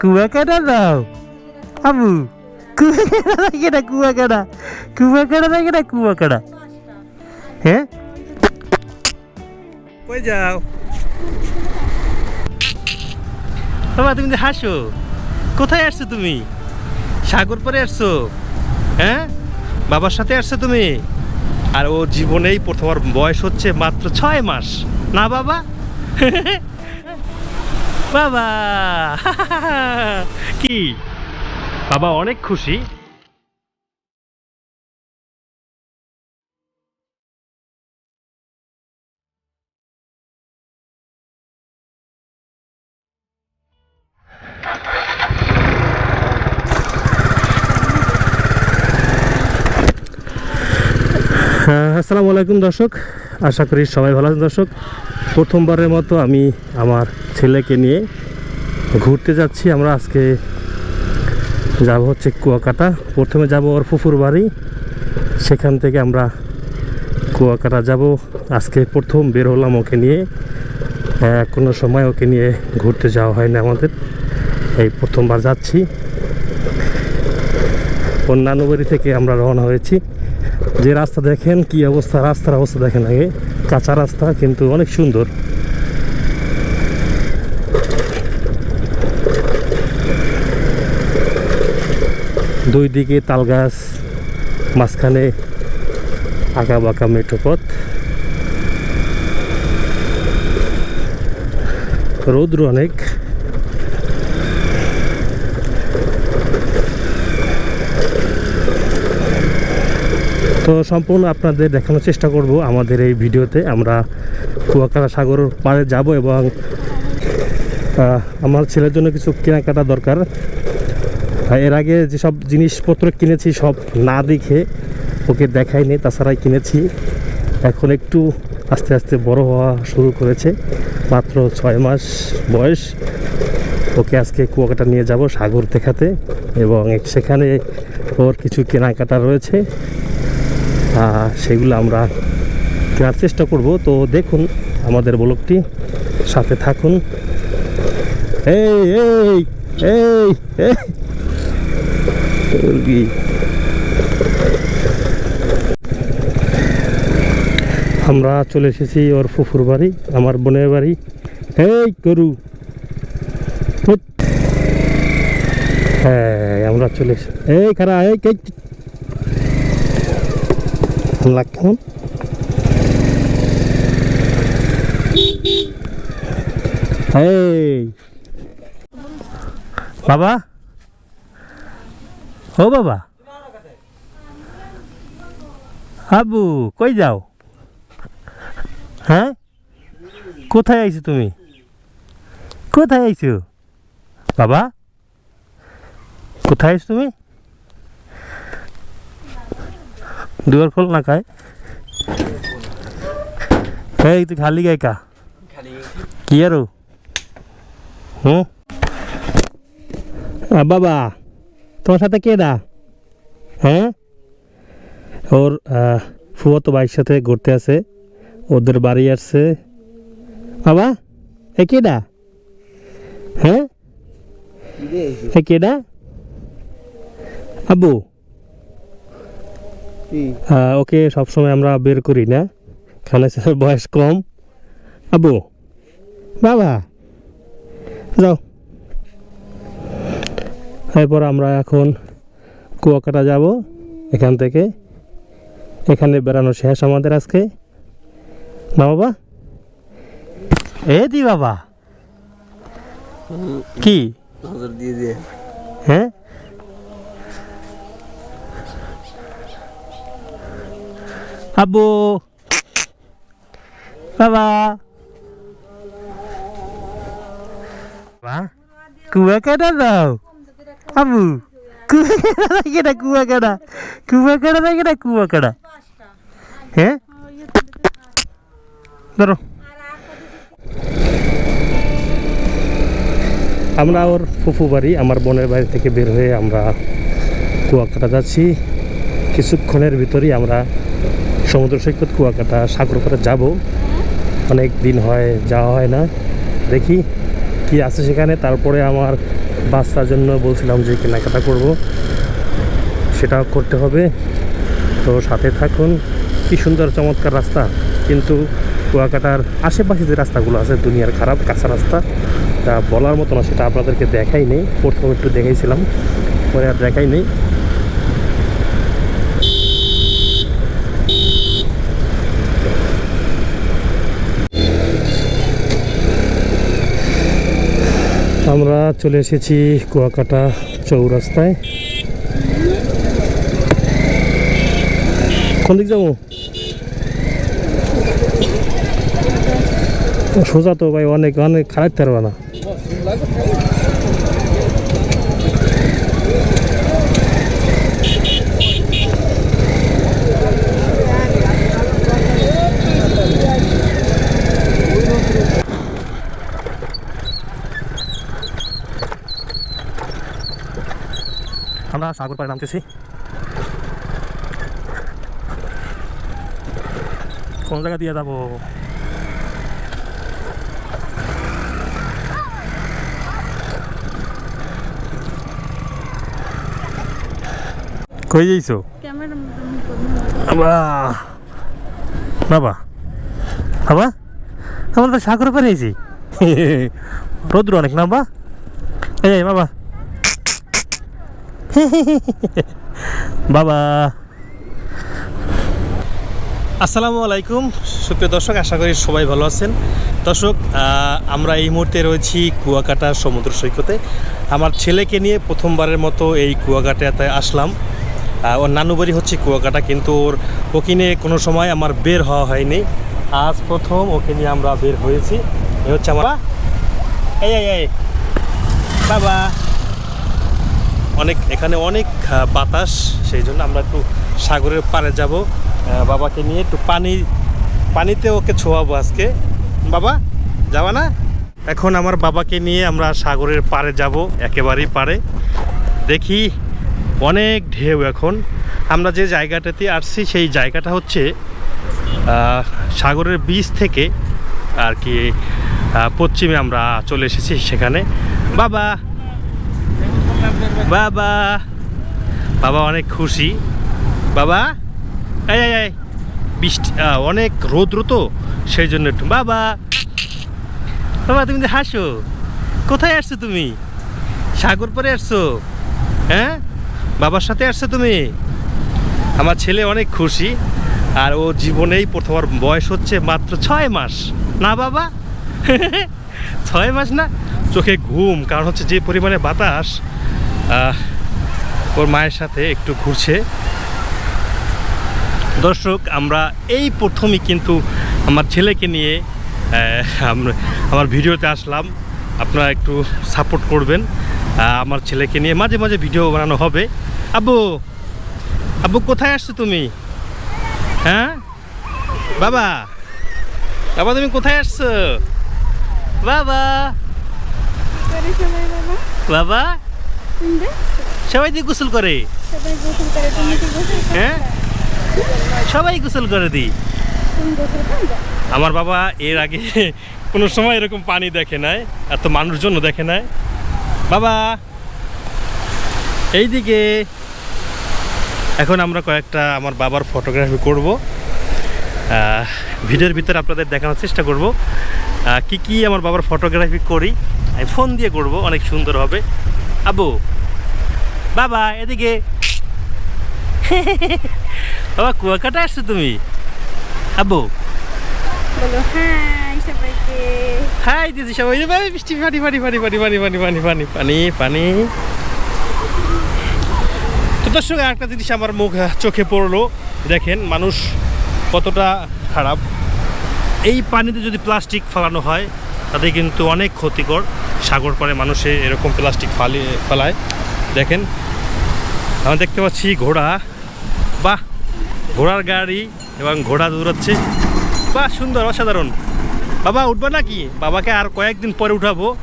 কুয়াকাটা দাও। আবু কুয়াকাটা দেখে না কুয়াকাটা। কুয়াকাটা দেখে না কুয়াকাটা। হ্যাঁ কই যাও? বাবা তুমি হাসো কোথায় আসছো তুমি? সাগর পরে আসছো হ্যাঁ? বাবার সাথে আসছো তুমি? আর ও জীবনেই প্রথম বয়স হচ্ছে মাত্র ছয় মাস। না বাবা? বাবা। কি? বাবা অনেক খুশি। হ্যাঁ, আসসালামু আলাইকুম দর্শক। আশা করি সবাই ভালো আছেন দর্শক। প্রথমবারের মতো আমি আমার ছেলেকে নিয়ে ঘুরতে যাচ্ছি। আমরা আজকে যাব হচ্ছে কুয়াকাটা। প্রথমে যাব ওর ফুফুর বাড়ি। সেখান থেকে আমরা কুয়াকাটা যাব। আজকে প্রথম বের হলাম ওকে নিয়ে। আহ, কোনো সময় ওকে নিয়ে ঘুরতে যাওয়া হয় না আমাদের। এই প্রথমবার যাচ্ছি। নানু বাড়ি থেকে আমরা রওনা হয়েছি। যে রাস্তা দেখেন, কি অবস্থা, রাস্তার অবস্থা দেখেন আগে। কাঁচা রাস্তা, কিন্তু অনেক সুন্দর। দুই দিকে তাল গাছ মাঝখানে আঁকা বাঁকা মেঠো পথ। রৌদ্র অনেক। তো সম্পূর্ণ আপনাদের দেখানোর চেষ্টা করব আমাদের এই ভিডিওতে। আমরা কুয়াকাটা সাগর পাড়ে যাব এবং আমার ছেলের জন্য কিছু কেনাকাটা দরকার। এর আগে যেসব জিনিসপত্র কিনেছি সব না দেখে ওকে দেখাইনি তাছাড়াই কিনেছি। এখন একটু আস্তে আস্তে বড় হওয়া শুরু করেছে, মাত্র ছয় মাস বয়স। ওকে আজকে কুয়াকাটা নিয়ে যাব সাগর দেখাতে এবং সেখানে ওর কিছু কেনাকাটা রয়েছে। সেগুলো আমরা কেনার চেষ্টা করব। তো দেখুন আমাদের ব্লগটি, সাথে থাকুন। এই এই এই মুরগি। আমরা চলে এসেছি ওর ফুফুর বাড়ি, আমার বোনের বাড়ি। এই হুট। হ্যাঁ আমরা চলে এসে এই খারা এই। কে লাক্ষণ এই। বাবা? ও বাবা? আবু, কই যাও? হ্যাঁ? কোথায় আইছো তুমি? কোথায় আইছো? বাবা? কোথায় আইছো তুমি? দুয়ার খোল না খায় এই তুই খালি গায় কা? কি আরও হুম? বাবা তোমার সাথে কে দা? হ্যাঁ? ওর ফুয়া তো ভাইয়ের সাথে ঘুরতে আছে ওদের বাড়ি আসছে। বাবা এ কেডা হ্যাঁ? এ কেডা আব্বু আহ, ওকে সবসময় আমরা বের করি না। হচ্ছে বয়স কম। আবু বাবা যাও। এরপর আমরা এখন কুয়াকাটা যাব এখান থেকে। এখানে বেড়ানো শেষ আমাদের আজকে। না বাবা? এ দি বাবা। কি? নজর দিয়ে দিয়ে হ্যাঁ? আব্বু। বাবা। বাবা কুয়াকাটা দাও। আবু কুয়াকাটা দেখে না কুয়াকাটা কুয়াকাটা দেখে না কুয়াকাটা হ্যাঁ ধরো। আমরা ওর ফুফু বাড়ি, আমার বোনের বাড়ি থেকে বের হয়ে আমরা কুয়াকাটা যাচ্ছি। কিছুক্ষণের ভিতরেই আমরা সমুদ্র সৈকত, কুয়াকাটা, সাগরপাড়ে যাব। অনেক দিন হয়, যাওয়া হয় না। দেখি কি আছে সেখানে। তারপরে আমার বাচ্চার জন্য বলছিলাম যে কেনাকাটা করব। সেটাও করতে হবে। তো সাথে থাকুন। কি সুন্দর, চমৎকার রাস্তা। কিন্তু কুয়াকাটার আশেপাশে যে রাস্তাগুলো আছে, দুনিয়ার খারাপ, কাঁচা রাস্তা, তা বলার মতো না, সেটা আপনাদেরকে দেখাই নেই। প্রথম একটু দেখাইছিলাম, পরে আর দেখাই নেই। আমরা চলে এসেছি কুয়াকাটা চৌরাস্তায়। কোন দিক যাব? সোজা তো ভাই, অনেক অনেক, খারাপ থাকবে না। আমরা সাগর পাড়ে নামতেছি। কোন জায়গা দিয়ে যাব? কই যাইছো? ক্যামেরা বাবা বাবা। বাবা আমরা তো সাগর পারে এসেছি রোদ্র অনেক না বা এই বাবা। বাবা। আসসালামু আলাইকুম। সুপ্রিয় দর্শক, আশা করি সবাই ভালো আছেন। দর্শক আমরা এই মুহূর্তে রয়েছি কুয়াকাটা সমুদ্র সৈকতে। আমার ছেলেকে নিয়ে প্রথমবারের মতো এই কুয়াকাটাতে আসলাম। ওর নানু বাড়ি হচ্ছে কুয়াকাটা, কিন্তু ওর ওকে নিয়ে কোনো সময় আমার বের হওয়া হয়নি। আজ প্রথম ওকে নিয়ে আমরা বের হয়েছি। এ হচ্ছে আমার এই। বাবা। অনেক, এখানে অনেক বাতাস, সেই জন্য আমরা একটু সাগরের পাড়ে যাব। বাবাকে নিয়ে একটু পানি, পানিতে ওকে ছোঁয়াবো আজকে। বাবা, যাবা না? এখন আমার বাবাকে নিয়ে আমরা সাগরের পাড়ে যাব, একেবারেই পাড়ে। দেখি, অনেক ঢেউ এখন। আমরা যে জায়গাটাতে আসছি, সেই জায়গাটা হচ্ছে সাগরের বীজ থেকে আর কি পশ্চিমে আমরা চলে এসেছি সেখানে। বাবা! বাবা। বাবা অনেক খুশি। বাবা? বৃষ্টি অনেক রৌদ্র তো সেই জন্য একটু, বাবা। বাবা, তুমি তো হাসো। কোথায় আসছো তুমি? সাগর পরে আসছো? হ্যাঁ? বাবার সাথে আসছো তুমি? আমার ছেলে অনেক খুশি। আর ও জীবনেই প্রথমবার বয়স হচ্ছে মাত্র ছয় মাস। না, বাবা? ছয় মাস না, চোখে ঘুম, কারণ হচ্ছে যে পরিমাণে বাতাস ওর মায়ের সাথে একটু ঘুরছে। দর্শক আমরা এই প্রথমই কিন্তু আমার ছেলেকে নিয়ে আমরা- ভিডিওতে আসলাম। আপনারা একটু সাপোর্ট করবেন। আমার ছেলেকে নিয়ে মাঝে মাঝে ভিডিও বানানো হবে। আব্বু আব্বু কোথায় আসছো তুমি? হ্যাঁ? বাবা বাবা তুমি কোথায় আসছো? বাবা বাবা সবাই দিয়ে গোসল করে? হ্যাঁ? সবাই গোসল করে দিই আমার বাবা এর আগে কোনো সময় এরকম পানি দেখে নাই এত মানুষজন দেখে নাই। বাবা এইদিকে এখন আমরা কয়েকটা আমার বাবার ফটোগ্রাফি করব। ভিডিওর ভিতরে আপনাদের দেখানোর চেষ্টা করব। কি কি আমার বাবার ফটোগ্রাফি করি আমি ফোন দিয়ে করব অনেক সুন্দর হবে। আবু। বাবা এদিকে। বাবা কুয়াকাটা আসছো তুমি? আব্বু বলো হাই সবাইকে। হাই দিদি সবাই। ভাই বৃষ্টি পানি পানি পানি পানি পানি পানি পানি পানি পানি পানি তো দর্শক একটা জিনিস আমার মুখ চোখে পড়ল। দেখেন মানুষ কতটা খারাপ। এই পানিতে যদি প্লাস্টিক ফেলানো হয় তাতে কিন্তু অনেক ক্ষতিকর। সাগর পাড়ে মানুষে এরকম প্লাস্টিক ফালি, ফেলায়। দেখেন, আমরা দেখতে পাচ্ছি ঘোড়া। বাহ! ঘোড়ার গাড়ি এবং ঘোড়া দৌড়াচ্ছে। বাহ, সুন্দর, অসাধারণ। বাবা, উঠবা নাকি? বাবাকে আর কয়েকদিন পরে উঠাবো।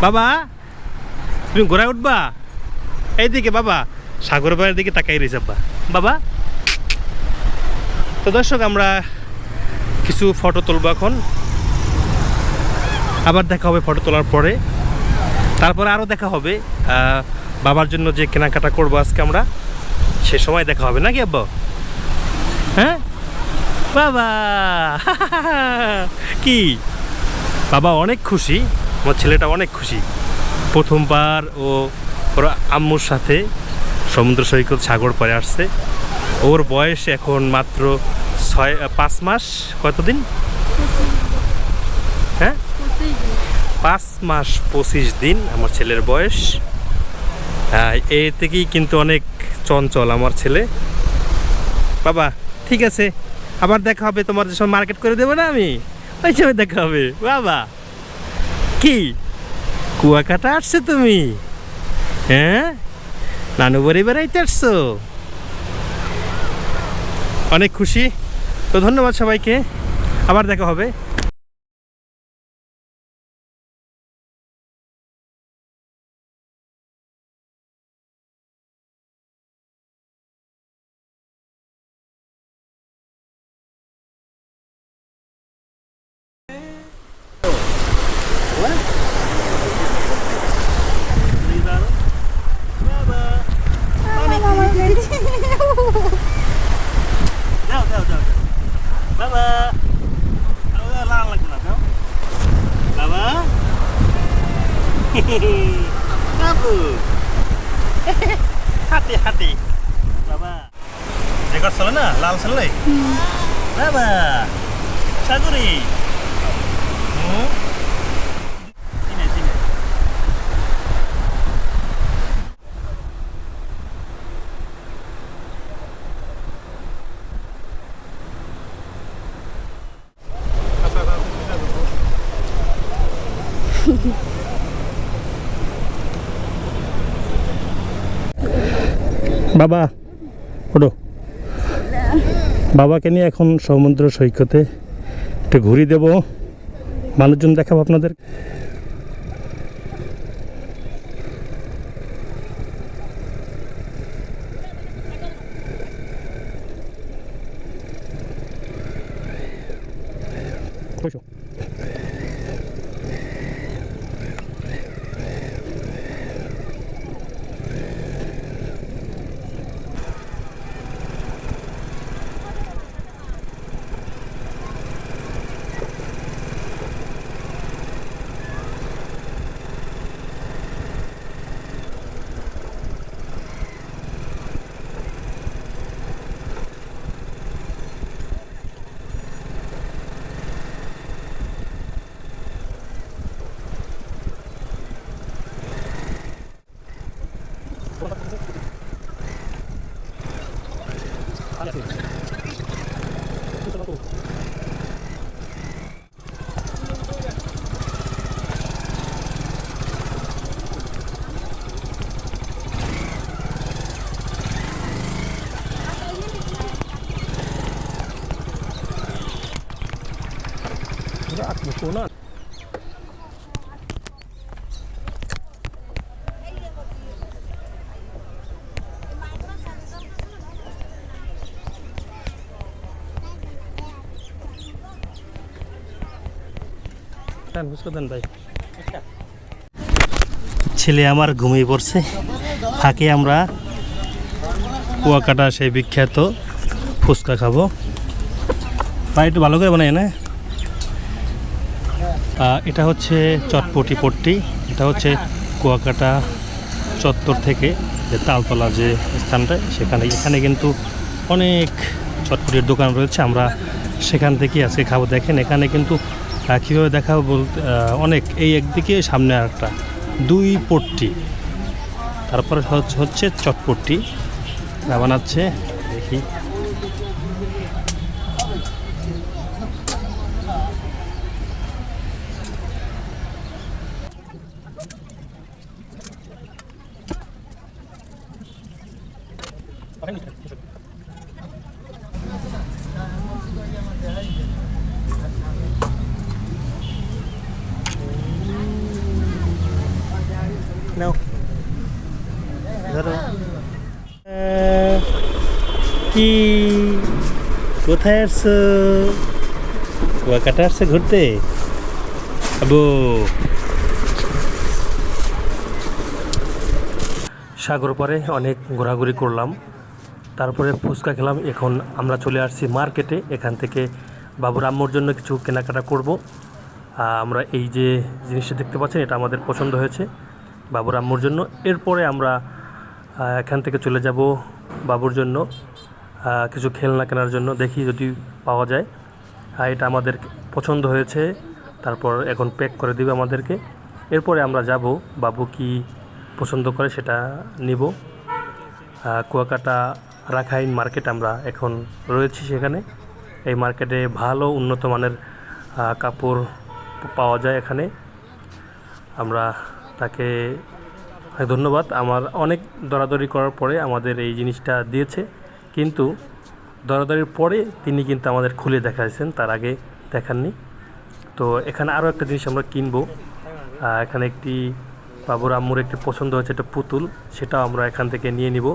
বাবা, তুমি ঘোড়ায় উঠবা? এইদিকে বাবা, সাগর পাড়ের দিকে তাকাই রয়েছে আব্বা। বাবা, তো দর্শক, আমরা কিছু ফটো তুলবো এখন। আবার দেখা হবে ফটো তোলার পরে। তারপরে আরও দেখা হবে। বাবার জন্য যে কেনাকাটা করব আজকে আমরা, সে সময় দেখা হবে, নাকি আব্বা? হ্যাঁ? বাবা! কি? বাবা অনেক খুশি, আমার ছেলেটা অনেক খুশি। প্রথমবার ও ওর আম্মুর সাথে সমুদ্র সৈকত সাগর পরে আসছে। ওর বয়স এখন মাত্র ছয়, পাঁচ মাস, কতদিন হ্যাঁ পঁচিশ দিন। পাঁচ মাস পঁচিশ দিন আমার ছেলের বয়স। এ থেকেই কিন্তু অনেক চঞ্চল আমার ছেলে। বাবা, ঠিক আছে, আবার দেখা হবে, তোমার যে সময় মার্কেট করে দেবো না আমি? ওই সময় দেখা হবে, বাবা। কি? কুয়াকাটা আসছো তুমি? হ্যাঁ? নানু বাড়ি বেড়াইতে আসছো? অনেক খুশি। তো ধন্যবাদ সবাইকে। আবার দেখা হবে দাও দাও দাও দাও। বাবা আবার লাল লাগবে না দাও বাবা বাবু হাতে হাতে বাবা রেকর্ড চলে না লাল চলে বাবা সাগরি হুম? বাবা ওটো বাবাকে নিয়ে এখন সমুদ্র সৈকতে একটু ঘুরি দেব। মানুষজন দেখাবো আপনাদের। ছেলে আমার ঘুমিয়ে পড়ছে। ফাঁকে আমরা কুয়াকাটা সেই বিখ্যাত ফুচকা খাব। ভাই, একটু ভালো করে বানাই না? এটা হচ্ছে চটপটি পট্টি। এটা হচ্ছে কুয়াকাটা চত্বর থেকে যে তালতলা যে স্থানটা, সেখানে এখানে কিন্তু অনেক চটপটির দোকান রয়েছে। আমরা সেখান থেকে আজকে খাব। দেখেন, এখানে কিন্তু কীভাবে দেখাবো বলতে অনেক, এই একদিকে সামনে আরেকটা, দুই পট্টি। তারপরে হচ্ছে চটপট্টি। বানাচ্ছে, দেখি। কি? কোথায় আসছো? কুয়াকাটা আসছে ঘুরতে? আবু। সাগর পাড়ে অনেক ঘোরাঘুরি করলাম। তারপরে ফুচকা খেলাম। এখন আমরা চলে আসছি মার্কেটে। এখান থেকে বাবুর আম্মুর জন্য কিছু কেনাকাটা করব। আমরা এই যে জিনিসটা দেখতে পাচ্ছেন, এটা আমাদের পছন্দ হয়েছে বাবুর আম্মুর জন্য। এরপরে আমরা এখান থেকে চলে যাব বাবুর জন্য। কিছু খেলনা কেনার জন্য দেখি যদি পাওয়া যায়। এটা আমাদের পছন্দ হয়েছে, তারপর এখন প্যাক করে দিবে আমাদেরকে। এরপরে আমরা যাব, বাবু কি পছন্দ করে সেটা নিব। কুয়াকাটা রাখাইন মার্কেট আমরা এখন রয়েছি সেখানে। এই মার্কেটে ভালো উন্নত মানের কাপড় পাওয়া যায় এখানে। আমরা তাকে ধন্যবাদ। আমার অনেক দরাদরি করার পরে আমাদের এই জিনিসটা দিয়েছে। কিন্তু দরাদরির পরে তিনি কিন্তু আমাদের খুলে দেখাইছেন, তার আগে দেখাননি। তো এখানে আরও একটা জিনিস আমরা কিনবো। এখানে একটি বাবুর আম্মুর একটি পছন্দ হয়েছে, একটা পুতুল, সেটাও আমরা এখান থেকে নিয়ে নিব।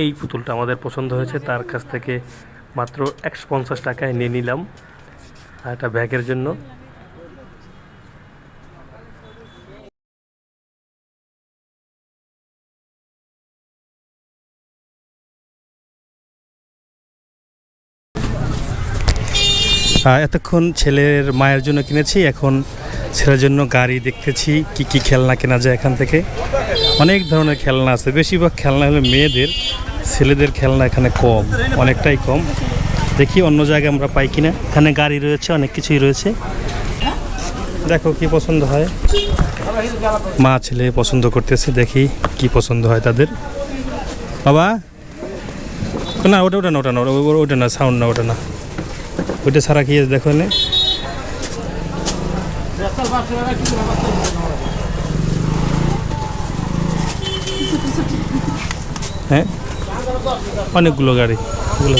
এই পুতুলটা আমাদের পছন্দ হয়েছে, তার কাছ থেকে মাত্র একশো পঞ্চাশ টাকায় নিয়ে নিলাম। একটা ব্যাগের জন্য। এতক্ষণ ছেলের মায়ের জন্য কিনেছি, এখন ছেলের জন্য গাড়ি দেখতেছি, কি কি খেলনা কেনা যায় এখান থেকে। অনেক ধরনের খেলনা আছে, বেশিরভাগ খেলনা হলো মেয়েদের, ছেলেদের খেলনা এখানে কম, অনেকটাই কম। দেখি অন্য জায়গায় আমরা পাই কিনা। এখানে গাড়ি রয়েছে, অনেক কিছুই রয়েছে। দেখো কি পছন্দ হয়। মা ছেলে পছন্দ করতেছে, দেখি কি পছন্দ হয় তাদের। বাবা? না, ওটা ওটা না ওটা না, ওটা- না সাউন্ড না, ওটা না। ওইটা ছাড়া কি আছে দেখো এনে হ্যাঁ? অনেকগুলো গাড়ি। ওগুলো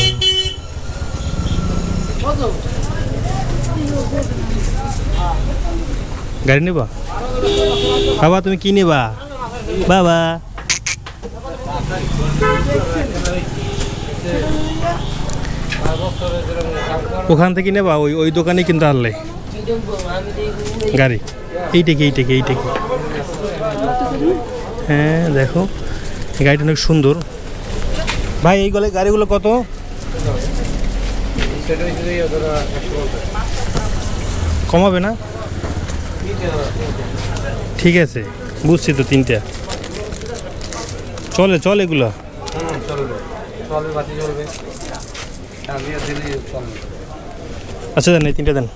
গাড়ি নেবা? বাবা, তুমি কি নেবা? বাবা। ওখান থেকে নেবা, ওই ওই দোকানে কিন্তু আনলে। গাড়ি। এইটাকে এইটাকে এইটাকে। হ্যাঁ দেখো। গাড়িটা অনেক সুন্দর। ভাই, এই গলে গাড়িগুলো কত? কমাবে না? ঠিক আছে, বুঝছি তো তিনটা। চলে, চল এগুলো। চলবে। চলবে, বাতি চলবে আচ্ছা দেন, এই তিনটা দেন।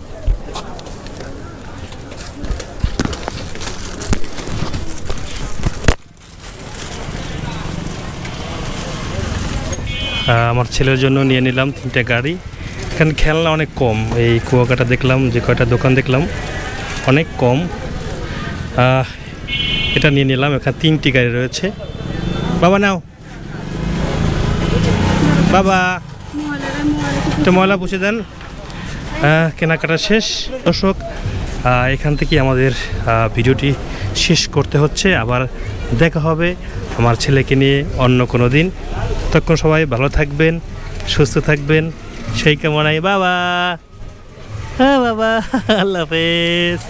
আমার ছেলের জন্য নিয়ে নিলাম তিনটে গাড়ি। এখানে খেলনা অনেক কম। এই কুয়াকাটা দেখলাম, যে কয়টা দোকান দেখলাম, অনেক কম। এটা নিয়ে নিলাম। এখানে তিনটি গাড়ি রয়েছে। বাবা, নাও। বাবা। একটু ময়লা পুষে দেন। কেনাকাটা শেষ। দর্শক এখান থেকে আমাদের ভিডিওটি শেষ করতে হচ্ছে। আবার দেখা হবে আমার ছেলেকে নিয়ে অন্য কোনো দিন। তখন সবাই ভালো থাকবেন, সুস্থ থাকবেন। সেই কামনায় বাবা। হ্যাঁ বাবা, আল্লাহ হাফেজ।